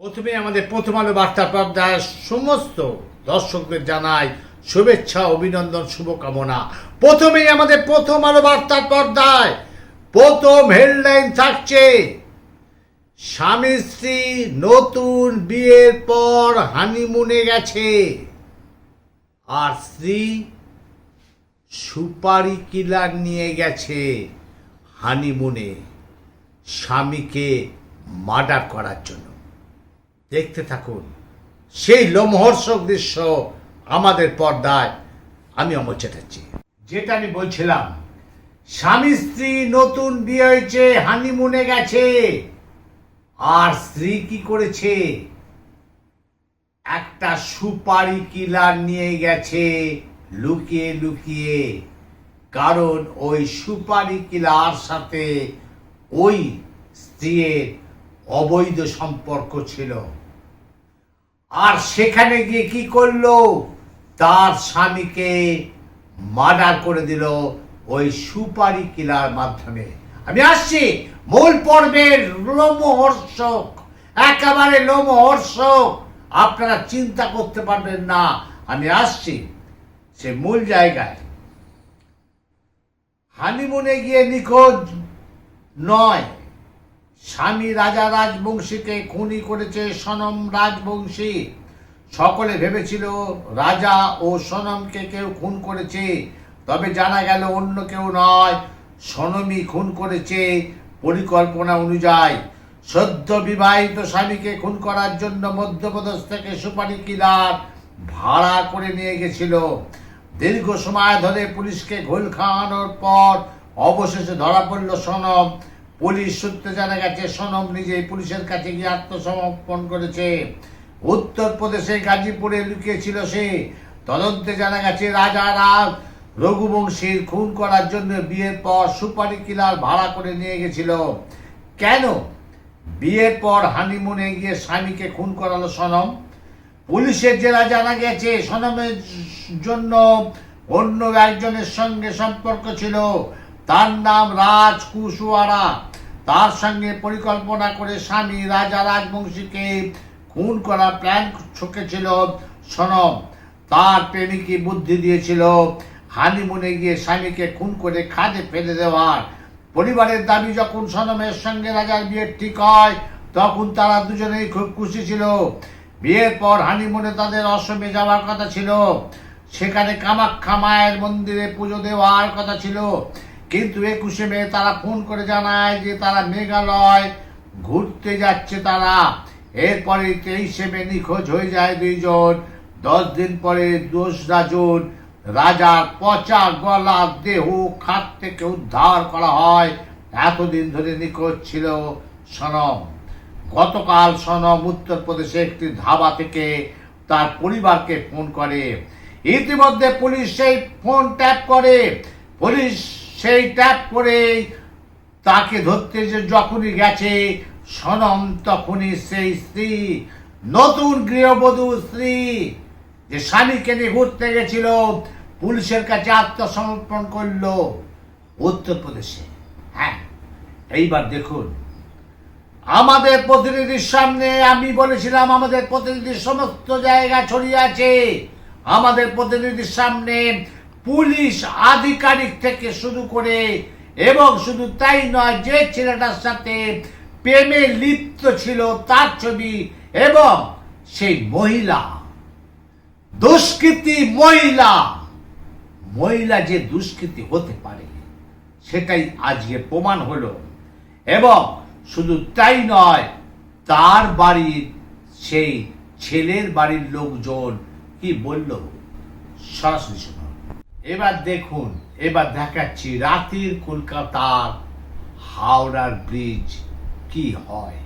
প্রথমে আমাদের প্রথম আলো বার্তা পর্দায় সমস্ত দর্শকদের জানাই শুভেচ্ছা, অভিনন্দন, শুভকামনা। প্রথমেই আমাদের প্রথম আলো বার্তার পর্দায় প্রথম হেডলাইন থাকছে, স্বামী স্ত্রী নতুন বিয়ের পর হানিমুনে গেছে। আর স্ত্রী সুপারি কিলার নিয়ে গেছে হানিমুনে, স্বামীকে মার্ডার করার জন্য। দেখতে থাকুন। সেই লোমহর্ষক দৃশ্য আমাদের পর্দায়। আমি অমর চ্যাটার্জি। যেটা আমি বলছিলাম, স্বামী স্ত্রী নতুন বিয়ে হয়েছে, হানিমুনে গেছে। আর স্ত্রী কি করেছে? একটা সুপারি কিলার নিয়ে গেছে লুকিয়ে লুকিয়ে। কারণ ওই সুপারি কিলার সাথে ওই স্ত্রীর অবৈধ সম্পর্ক ছিল। আর সেখানে গিয়ে কি করল? তার স্বামীকে মার্ডার করে দিল ওই সুপারি কিলার মাধ্যমে। আমি আসছি, মূল পর্বের লোমহর্ষক, একেবারে লোমহর্ষক। আপনারা চিন্তা করতে পারবেন না, আমি আসছি। সে মূল জায়গায়। হানিমুনে গিয়ে নিখোঁজ নয়। স্বামী রাজা রাজবংশীকে খুনি করেছে সনম রাজবংশী। সকলে ভেবেছিল রাজা ও সনমকে কেউ খুন করেছে, তবে জানা গেল অন্য কেউ নয়। সনমই খুন করেছে পরিকল্পনা অনুযায়ী। সদ্য বিবাহিত স্বামীকে খুন করার জন্য মধ্যপ্রদেশ থেকে সুপারি কিলার ভাড়া করে নিয়ে গেছিল। দীর্ঘ সময় ধরে পুলিশকে ঘোল খাওয়ানোর পর অবশেষে ধরা পড়ল সনম। পুলিশ সূত্রে জানা গেছে, সনম নিজেই পুলিশের কাছে গিয়ে আত্মসমর্পণ করেছে। উত্তরপ্রদেশে গাজীপুরে লুকিয়েছিল সে। তদন্তে জানা গেছে, রাজা রাজ রঘুবংশীর খুন করার জন্য বিয়ের পর সুপারি কিলার ভাড়া করে নিয়ে গেছিল। কেন? বিয়ের পর হানিমুনে গিয়ে স্বামীকে খুন করালো সনম। পুলিশের জেলা জানা গেছে, সনমের জন্য অন্য একজনের সঙ্গে সম্পর্ক ছিল। তার নাম রাজ কুশওয়ারা তার সঙ্গে পরিকল্পনা করে স্বামী রাজা রাজবংশীকে খুন করা প্ল্যান ছকেছিল সনম তার প্রেমিকই বুদ্ধি দিয়েছিল। হানিমুনে গিয়ে স্বামীকে খুন করে খাদে ফেলে দেওয়ার। পরিবারের দাবি যখন সনমের সঙ্গে রাজার বিয়ের ঠিক হয়, তখন তারা দুজনেই খুব খুশি ছিল। বিয়ের পর হানিমুনে তাদের অসমে যাওয়ার কথা ছিল। সেখানে কামাখ্যা মায়ের মন্দিরে পুজো দেওয়ার কথা ছিল। কিন্তু একুশে মে তারা ফোন করে জানায় যে তারা মেঘালয় ঘুরতে যাচ্ছে তারা। এরপরে তেইশে মে নিখোঁজ হয়ে যায় দুইজন। দশ দিন পরে দোসরা জুন রাজার পচা গলা দেহ খাত থেকে উদ্ধার করা হয়। এতদিন ধরে নিখোঁজ ছিল সনম। গতকাল সনম উত্তরপ্রদেশে একটি ধাবা থেকে তার পরিবারকে ফোন করে। ইতিমধ্যে পুলিশ সেই ফোন ট্যাপ করে। পুলিশ সেই ট্যাপ করে তাকে ধরতে যে যখনই গেছে, সনম তখনই সেই স্ত্রী, নতুন গৃহবধূ স্ত্রী, যে স্বামীকে নিয়ে ঘুরতে গেছিল, পুলিশের কাছে আত্মসমর্পণ করল উত্তরপ্রদেশে। হ্যাঁ এইবার দেখুন। আমাদের প্রতিনিধির সামনে আমি বলেছিলাম, আমাদের প্রতিনিধির সমস্ত জায়গা ছড়িয়ে আছে। আমাদের প্রতিনিধির সামনে পুলিশ আধিকারিক থেকে শুরু করে, এবং শুধু তাই নয়, যে ছেলেটার সাথে প্রেমে লিপ্ত ছিল তার ছবি এবং সেই মহিলা। দুষ্কৃতি মহিলা। মহিলা যে দুষ্কৃতি হতে পারে, সেটাই আজকে প্রমাণ হলো। এবং শুধু তাই নয়, তার বাড়ির সেই ছেলের বাড়ির লোকজন কি বলল? সরাসরি এবার দেখুন, এবার দেখাচ্ছি রাতের কলকাতার হাওড়ার ব্রিজ কি হয়।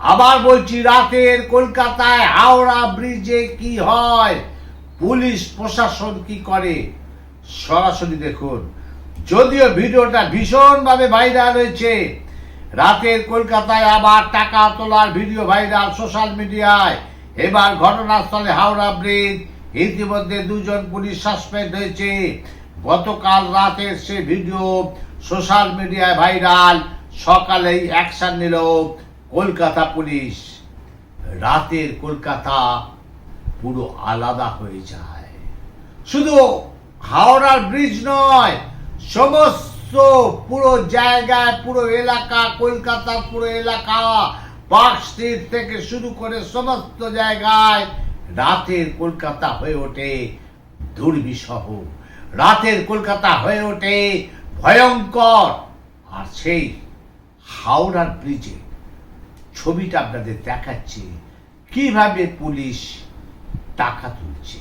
আবার বলছি রাতের কলকাতায় হাওড়া ব্রিজে কি হয়? পুলিশ প্রশাসন কি করে? সরাসরি দেখুন। যদিও ভিডিওটা ভীষণভাবে ভাইরাল হয়েছে, রাতের কলকাতায় আবার টাকা তোলার ভিডিও ভাইরাল সোশ্যাল মিডিয়ায় এবার ঘটনাস্থলে হাওড়া ব্রিজ ইতিমধ্যে দুজন পুলিশ সাসপেন্ড হয়েছে। গতকাল রাতের সে ভিডিও সোশ্যাল মিডিয়ায় ভাইরাল। সকালেই অ্যাকশন নিল কলকাতা পুলিশ। রাতের কলকাতা পুরো আলাদা হয়ে যায়। শুধু হাওড়ার ব্রিজ নয়, সমস্ত পুরো জায়গায়, পুরো এলাকা, কলকাতার পুরো এলাকা, পার্ক স্ট্রিট থেকে শুরু করে সমস্ত জায়গায় রাতের কলকাতা হয়ে ওঠে দুর্বিষহ। রাতের কলকাতা হয়ে ওঠে ভয়ঙ্কর। আর সেই হাওড়ার ব্রিজে ছবিটা আপনাদের দেখাচ্ছে কীভাবে পুলিশ টাকা তুলছে।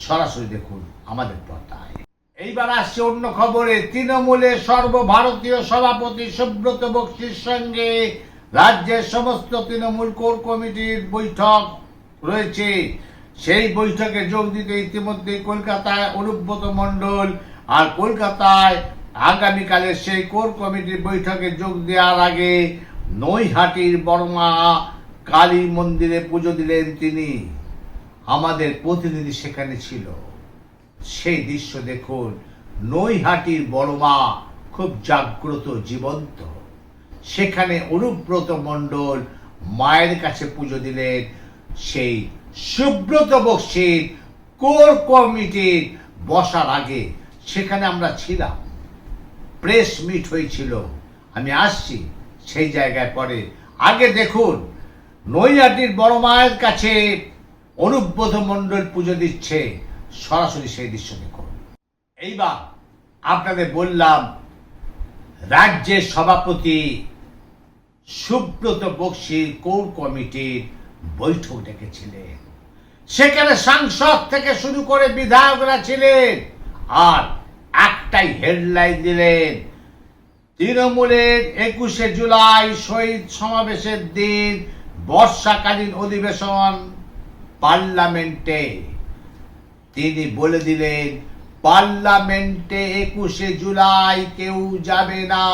সরাসরি দেখুন আমাদের পর্দায়। এইবার আসছে অন্য খবরে তৃণমূলের সর্বভারতীয় সভাপতি সুব্রত বক্সির সঙ্গে রাজ্যের সমস্ত তৃণমূল কোর কমিটির বৈঠক। রয়েছে। সেই বৈঠকে যোগ দিতে ইতিমধ্যে কলকাতায় অনুব্রত মণ্ডল আর কলকাতায় আগামীকালের সেই কোর কমিটির বৈঠকে যোগ দেওয়ার আগে নৈহাটির বর্মা কালী মন্দিরে পুজো দিলেন তিনি। আমাদের প্রতিনিধি সেখানে ছিল। সেই দৃশ্য দেখুন। নৈহাটির বড়মা খুব জাগ্রত, জীবন্ত। সেখানে অনুব্রত মণ্ডল মায়ের কাছে পুজো দিলেন। সেই সুব্রত বক্সির কোর কমিটির বসার আগে সেখানে আমরা ছিলাম। প্রেস মিট হয়েছিল। আমি আসছি সেই জায়গায় পরে। আগে দেখুন, নৈহাটির বড় মায়ের কাছে অনুব্রত মণ্ডল পুজো দিচ্ছে। সরাসরি সেই দৃশ্য দেখুন। এইবার আপনাদের বললাম, রাজ্যের সভাপতি সুব্রত বক্সির কোর কমিটির বৈঠক ডেকেছিলেন। সেখানে সাংসদ থেকে শুরু করে বিধায়করা ছিলেন আর একটাই হেডলাইন দিলেন, তৃণমূলের একুশে জুলাই শহীদ সমাবেশের দিন বর্ষাকালীন অধিবেশন পার্লামেন্টে। তিনি বলে দিলেন, পার্লামেন্টে একুশে জুলাই কেউ যাবে না,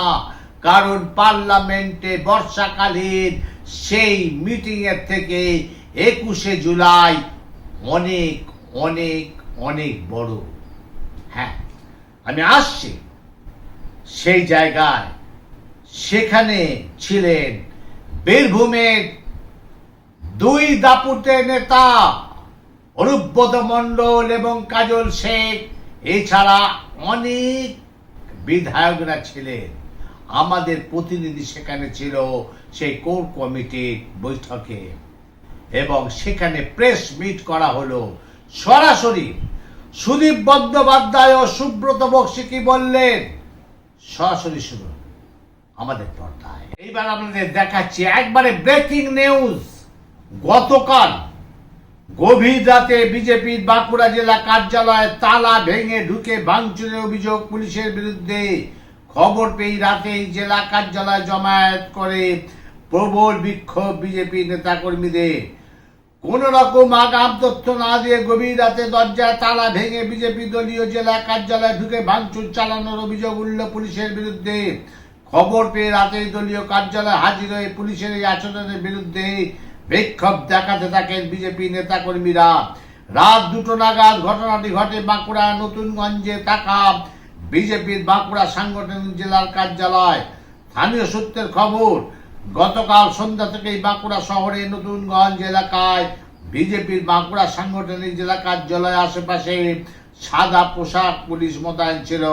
কারণ পার্লামেন্টে বর্ষাকালীন সেই মিটিং এর থেকে একুশে জুলাই অনেক অনেক অনেক বড়। হ্যাঁ আমি আসছি। সেই জায়গায় সেখানে ছিলেন বীরভূমের দুই দাপুটের নেতা অনুব্রত মণ্ডল এবং কাজল শেখ। এছাড়া অনেক বিধায়করা ছিলেন। আমাদের প্রতিনিধি সেখানে ছিল সেই কোর কমিটির বৈঠকে। এবং সেখানে প্রেস মিট করা হলো। সরাসরি সুদীপ বন্দ্যোপাধ্যায় ও সুব্রত বক্সি কি বললেন? সরাসরি শুনুন আমাদের পর্দায়। এইবার আপনাদের দেখাচ্ছি একবারে ব্রেকিং নিউজ। গতকাল গভীর রাতে বিজেপির বাঁকুড়া জেলা কার্যালয়ে তালা ভেঙে ঢুকে ভাঙচুরের অভিযোগ পুলিশের বিরুদ্ধে। খবর পেয়ে রাতেই জেলা কার্যালয় জমায়েত করে প্রবল বিক্ষোভ বিজেপি নেতাকর্মীদের। কোন রকম আগাম তথ্য না দিয়ে গভীর রাতে দরজায় তালা ভেঙে বিজেপি দলীয় জেলা কার্যালয়ে ঢুকে ভাঙচুর চালানোর অভিযোগ উঠল পুলিশের বিরুদ্ধে। খবর পেয়ে রাতেই দলীয় কার্যালয়ে হাজির হয়ে পুলিশের এই আচরণের বিরুদ্ধে বিক্ষোভ দেখাতে থাকেন বিজেপি নেতাকর্মীরা। রাত দুটো নাগাদ ঘটনাটি ঘটে বাঁকুড়া নতুনগঞ্জে থাকা বিজেপির বাঁকুড়া সাংগঠনিক জেলার কার্যালয়। স্থানীয় সূত্রের খবর, গতকাল সন্ধ্যা থেকেই বাঁকুড়া শহরে নতুনগঞ্জ এলাকায় বিজেপির বাঁকুড়া সাংগঠনিক জেলা কার্যালয় আশেপাশে সাদা পোশাক পুলিশ মোতায়েন ছিল।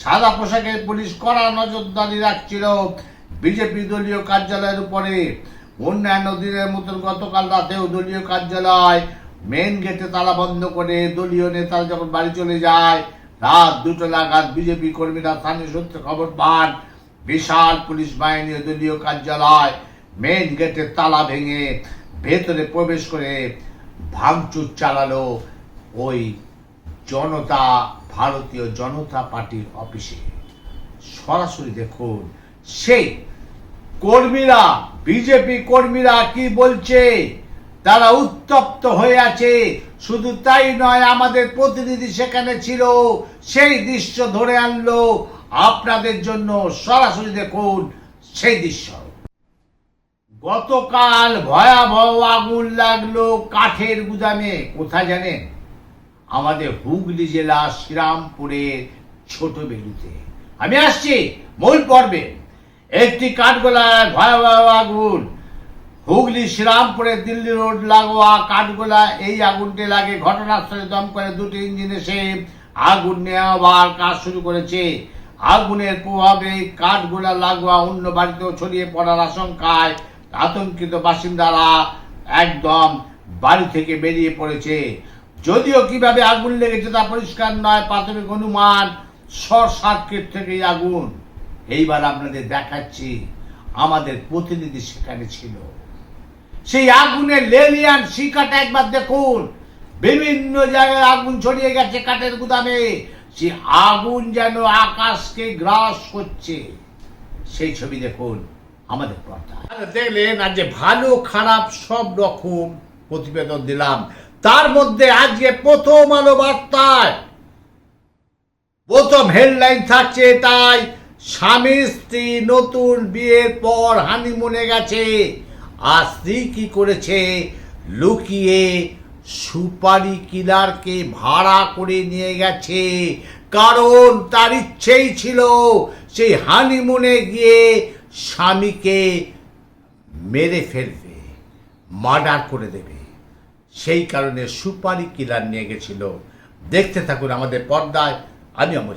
সাদা পোশাকে পুলিশ কড়া নজরদারি রাখছিল বিজেপি দলীয় কার্যালয়ের উপরে। অন্যান্য দিনের মতন গতকাল রাতেও দলীয় কার্যালয় মেন গেটে তালা বন্ধ করে দলীয় নেতারা যখন বাড়ি চলে যায় রাত দুটো নাগাদ বিজেপি কর্মীরা স্থানীয় সূত্রে খবর পান, বিশাল পুলিশ বাহিনী দলীয় কার্যালয় মেন গেটের তালা ভেঙে ভেতরে প্রবেশ করে ভাঙচুর চালালো ওই জনতা, ভারতীয় জনতা পার্টির অফিসে। সরাসরি দেখুন, সেই কর্মীরা, বিজেপি কর্মীরা কি বলছে? তারা উত্তপ্ত হয়ে আছে। শুধু তাই নয়, আমাদের প্রতিনিধি সেখানে ছিল। সেই দৃশ্য ধরে আনলো। আপনাদের জন্য সরাসরি দেখুন সেই দৃশ্য। গতকাল ভয়াবহ আগুন লাগল কাঠের গুদামে। কোথায় জানেন? আমাদের হুগলি জেলা শ্রীরামপুরের ছোট বেলুতে আমি আসছি মূল পর্বে। একটি কাঠগোলায় ভয়াবহ আগুন। হুগলি শ্রীরামপুরে দিল্লি রোড লাগোয়া কাঠগোলা এই আগুনটি লাগে। ঘটনাস্থলে দম করে দুটি ইঞ্জিন এসে আগুন নেওয়ার কাজ শুরু করেছে। আগুনের প্রভাবে কাঠগোলা লাগোয়া অন্য বাড়িতেও ছড়িয়ে পড়ার আশঙ্কায় আতঙ্কিত বাসিন্দারা একদম বাড়ি থেকে বেরিয়ে পড়েছে। যদিও কীভাবে আগুন লেগেছে তা পরিষ্কার নয়, প্রাথমিক অনুমান শর্ট সার্কিট থেকে আগুন। এইবার আপনাদের দেখাচ্ছি, আমাদের প্রতিনিধি সেখানে ছিল। সেই আগুনের লেলিয়ান শিকাটা একবার দেখুন। বিভিন্ন জায়গায় আগুন ছড়িয়ে গেছে কাঠের গুদামে। সে আগুন যেন আকাশকে গ্রাস করছে। সেই ছবি দেখুন আমাদের পর্দায়। আর দেখলেন আজ যে ভালো, খারাপ সব রকম প্রতিবেদন দিলাম। তার মধ্যে আজকে প্রথম আলো বার্তায় প্রথম হেডলাইন থাকছে তাই স্বামী, স্ত্রী নতুন বিয়ের পর হানিমুনে গেছে। আর স্ত্রী কি করেছে? লুকিয়ে সুপারি কিলারকে ভাড়া করে নিয়ে গেছে। কারণ তার ইচ্ছেই ছিল সেই হানিমুনে গিয়ে স্বামীকে মেরে ফেলবে, মার্ডার করে দেবে। সেই কারণে সুপারি কিলার নিয়ে গেছিল। দেখতে থাকুন আমাদের পর্দায়, আমি অমর